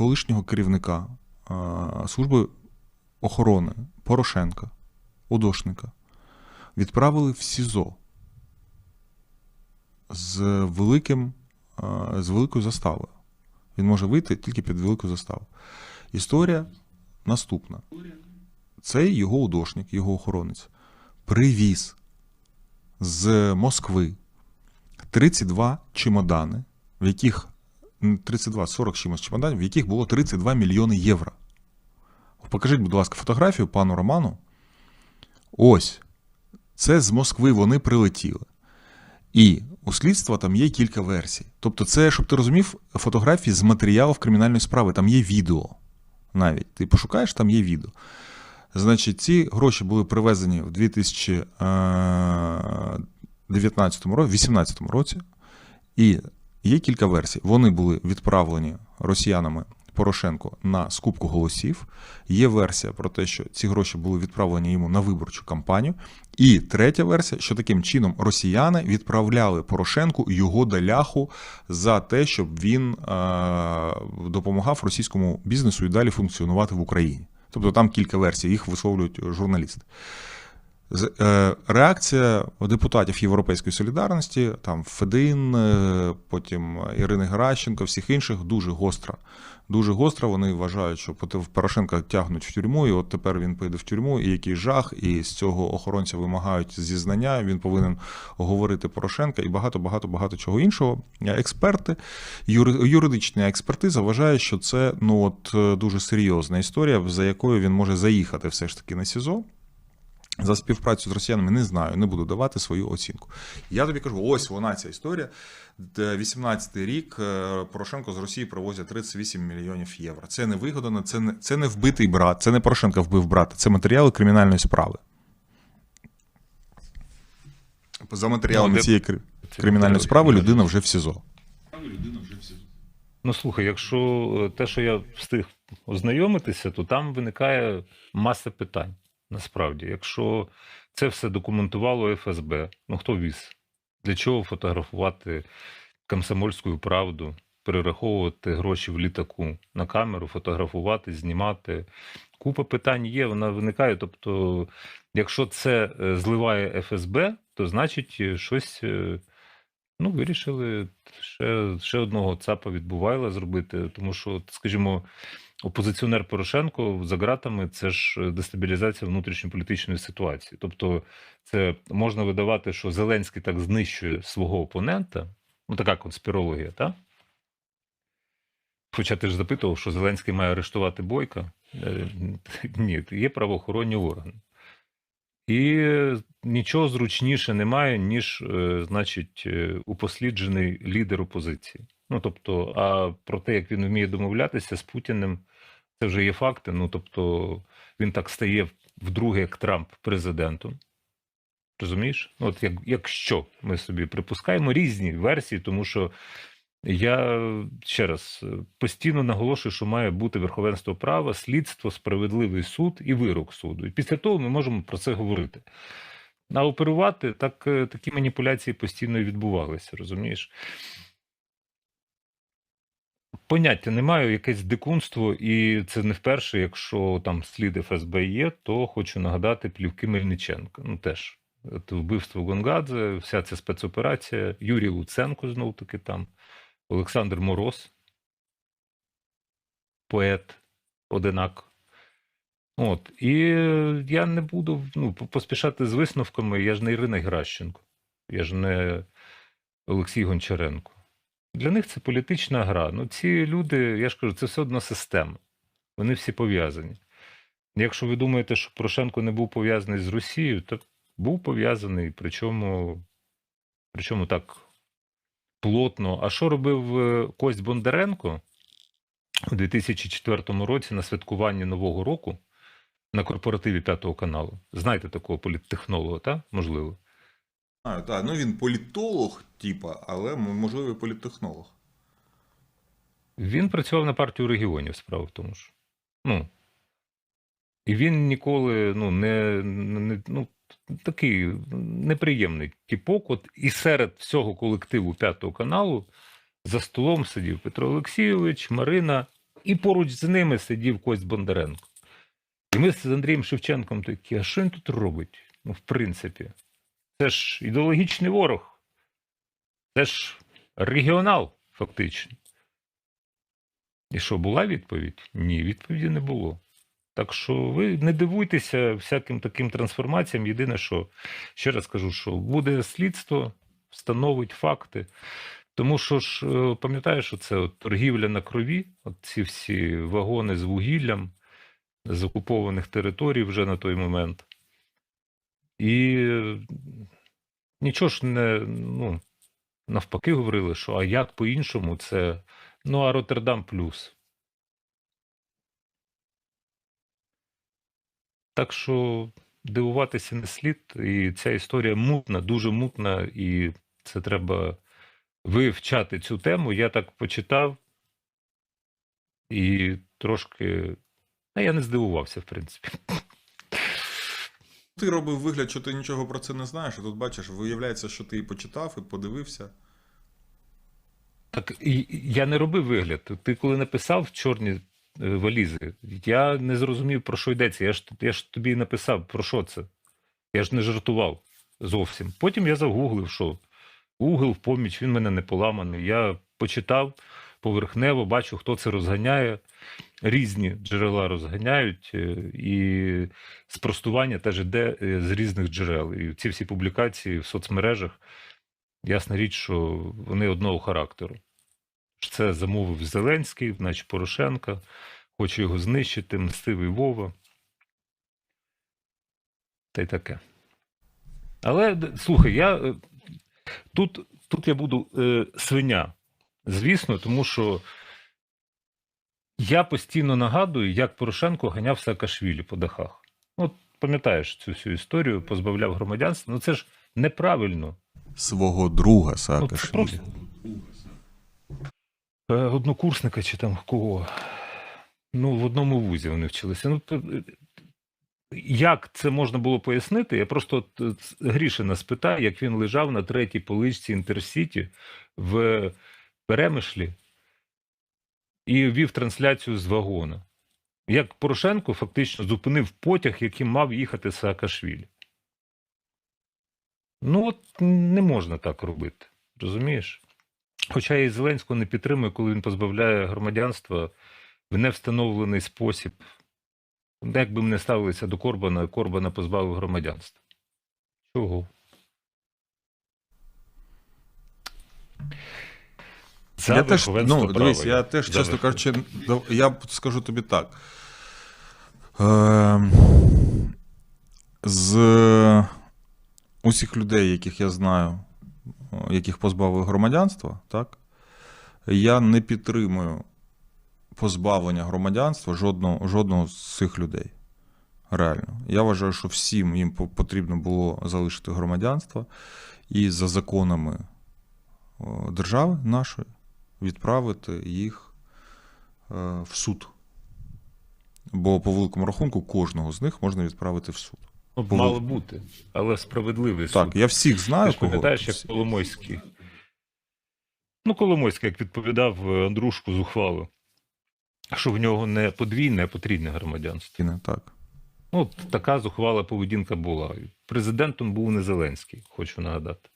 колишнього керівника служби охорони Порошенка, Удошника, відправили в СІЗО з великим, з великою заставою. Він може вийти тільки під велику заставу. Історія наступна. Цей його удошник, його охоронець, привіз з Москви 32 чемодани, в яких 32, 40 чимось чемоданів, в яких було 32 мільйони євро. Покажіть, будь ласка, фотографію пану Роману. Ось. Це з Москви вони прилетіли. І у слідства там є кілька версій. Тобто, це, щоб ти розумів, фотографії з матеріалів кримінальної справи, там є відео. Навіть ти пошукаєш, там є відео. Значить, ці гроші були привезені в 2019 році, 18 році, і є кілька версій. Вони були відправлені росіянами Порошенко на скупку голосів. Є версія про те, що ці гроші були відправлені йому на виборчу кампанію. І третя версія, що таким чином росіяни відправляли Порошенку його даляху за те, щоб він е- допомагав російському бізнесу і далі функціонувати в Україні. Тобто там кілька версій, їх висловлюють журналісти. Е, Реакція депутатів Європейської солідарності, там Федин, е, потім Ірини Геращенко, всіх інших дуже гостра. Дуже гостра. Вони вважають, що Пот- Порошенка тягнуть в тюрму, і от тепер він поїде в тюрму, і який жах, і з цього охоронця вимагають зізнання. Він повинен оговорити Порошенка і багато, багато, багато чого іншого. Експерти, юри- юридична експертиза вважає, що це ну от е, дуже серйозна історія, за якою він може заїхати все ж таки на СІЗО. За співпрацю з росіянами не знаю, не буду давати свою оцінку. Я тобі кажу, ось вона ця історія. 18-й рік е, Порошенко з Росії привозять 38 мільйонів євро. Це не вигодно, це не, це не вбитий брат, це не Порошенко вбив брата, це матеріали кримінальної справи. За матеріалами Ну, цієї Це кримінальної справи людина вже в СІЗО. Ну слухай, якщо е, те, що я встиг ознайомитися, то там виникає маса питань. Насправді, якщо це все документувало ФСБ, ну хто віз? Для чого фотографувати комсомольську правду, перераховувати гроші в літаку на камеру, фотографувати, знімати? Купа питань є, вона виникає. Тобто, якщо це е, зливає ФСБ, то значить е, щось. е, Ну, вирішили ще, ще одного ЦАПа відбувайла зробити, тому що, скажімо, опозиціонер Порошенко за ґратами це ж е, дестабілізація внутрішньополітичної ситуації. Тобто, це можна видавати, що Зеленський так знищує свого опонента. Ну, така конспірологія, так? Хоча ти ж запитував, що Зеленський має арештувати Бойка. Е, Ні, є правоохоронні органи. І е, нічого зручніше немає, ніж, значить, упосліджений лідер опозиції. Ну тобто, а про те, як він вміє домовлятися з Путіним, це вже є факти. Ну тобто, він так стає вдруге, як Трамп, президентом. Розумієш? Ну, От як, якщо ми собі припускаємо різні версії, тому що я ще раз постійно наголошую, що має бути верховенство права, слідство, справедливий суд і вирок суду. І після того ми можемо про це говорити. А оперувати так, е, такі маніпуляції постійно відбувалися, розумієш? Поняття не маю, якесь дикунство, і це не вперше, якщо там слід ФСБ є, то хочу нагадати плівки Мельниченка. Ну теж От вбивство Гонгадзе, вся ця спецоперація, Юрій Луценко знов таки там. Олександр Мороз, поет, одинак. От. І я не буду ну, поспішати з висновками. Я ж не Ірина Геращенко, я ж не Олексій Гончаренко. Для них це політична гра. Ну, ці люди, я ж кажу, це все одна система. Вони всі пов'язані. Якщо ви думаєте, що Порошенко не був пов'язаний з Росією, то був пов'язаний, причому, причому так плотно. А що робив е, Кость Бондаренко у 2004 році на святкуванні Нового року на корпоративі П'ятого каналу? Знаєте такого політтехнолога, так? Можливо. А, так, ну він політолог, типа, але можливо політтехнолог. Він працював на партію регіонів, справа в тому ж. Ну. І він ніколи ну, не, не ну, такий неприємний типок. От і серед всього колективу П'ятого каналу за столом сидів Петро Олексійович, Марина І поруч з ними сидів Кость Бондаренко. І ми з Андрієм Шевченком такі, а що він тут робить? Ну, в принципі, це ж ідеологічний ворог. Це ж регіонал, фактично. І що, була відповідь? Ні, відповіді не було. Так що ви не дивуйтеся всяким таким трансформаціям. Єдине, що ще раз кажу, що буде слідство, встановить факти. Тому що ж, е, пам'ятаєш, що це от торгівля на крові, ці всі вагони з вугіллям з окупованих територій вже на той момент. І нічого ж не, ну, навпаки говорили, що а як по-іншому це. Ну, а Роттердам плюс. Так що дивуватися не слід. І ця історія мутна, дуже мутна, і це треба вивчати цю тему. Я так почитав і трошки. А я не здивувався, в принципі. Ти робив вигляд, що ти нічого про це не знаєш, а тут бачиш, виявляється, що ти і почитав, і подивився. Так я не робив вигляд. Ти коли написав чорні е, валізи, я не зрозумів, про що йдеться. Я ж, я ж тобі написав, про що це. Я ж не жартував зовсім. Потім я загуглив, що Google в поміч, він мене не поламаний. Я почитав поверхнево, бачу, хто це розганяє. Різні джерела розганяють, е, і спростування теж іде е, з різних джерел. І ці всі публікації в соцмережах, ясна річ, що вони одного характеру. Це замовив Зеленський, наче Порошенка, хоче його знищити, мстивий Вова. Та й таке. Але слухай, я е, тут, тут я буду е, свиня, звісно, тому що я постійно нагадую, як Порошенко ганяв Саакашвілі по дахах. От пам'ятаєш цю всю історію, позбавляв громадянства. Ну це ж неправильно. Свого друга Ну, Саакашвілі. просто Е, однокурсника чи там кого. Ну, в одному вузі вони вчилися. Ну, як це можна було пояснити? Я просто от, е, Грішина спитаю, як він лежав на третій поличці Інтерсіті в Перемишлі і вів трансляцію з вагона. Як Порошенко фактично зупинив потяг, яким мав їхати Саакашвілі. Ну, от не можна так робити. Розумієш? Хоча я і Зеленського не підтримую, коли він позбавляє громадянства в невстановлений спосіб. Як би ми не ставилися до Корбана, Корбана позбавив громадянства. Чого? За я теж, ну, дивись, я теж, За чесно кажучи, я скажу тобі так. Е, з усіх людей, яких я знаю, яких позбавили громадянства, так, я не підтримую позбавлення громадянства жодного, жодного з цих людей. Реально. Я вважаю, що всім їм потрібно було залишити громадянство і за законами держави нашої відправити їх е, в суд. Бо по великому рахунку кожного з них можна відправити в суд. Ну, Було. Мало бути, але справедливий Так, суд. я всіх Ти знаю, ж кого. пам'ятаєш, як Коломойський. Ну, Коломойський, як відповідав е, Андрушку зухвало, що в нього не подвійне, а потрійне громадянство. Не так. Ну, така зухвала поведінка була. Президентом був не Зеленський, хочу нагадати.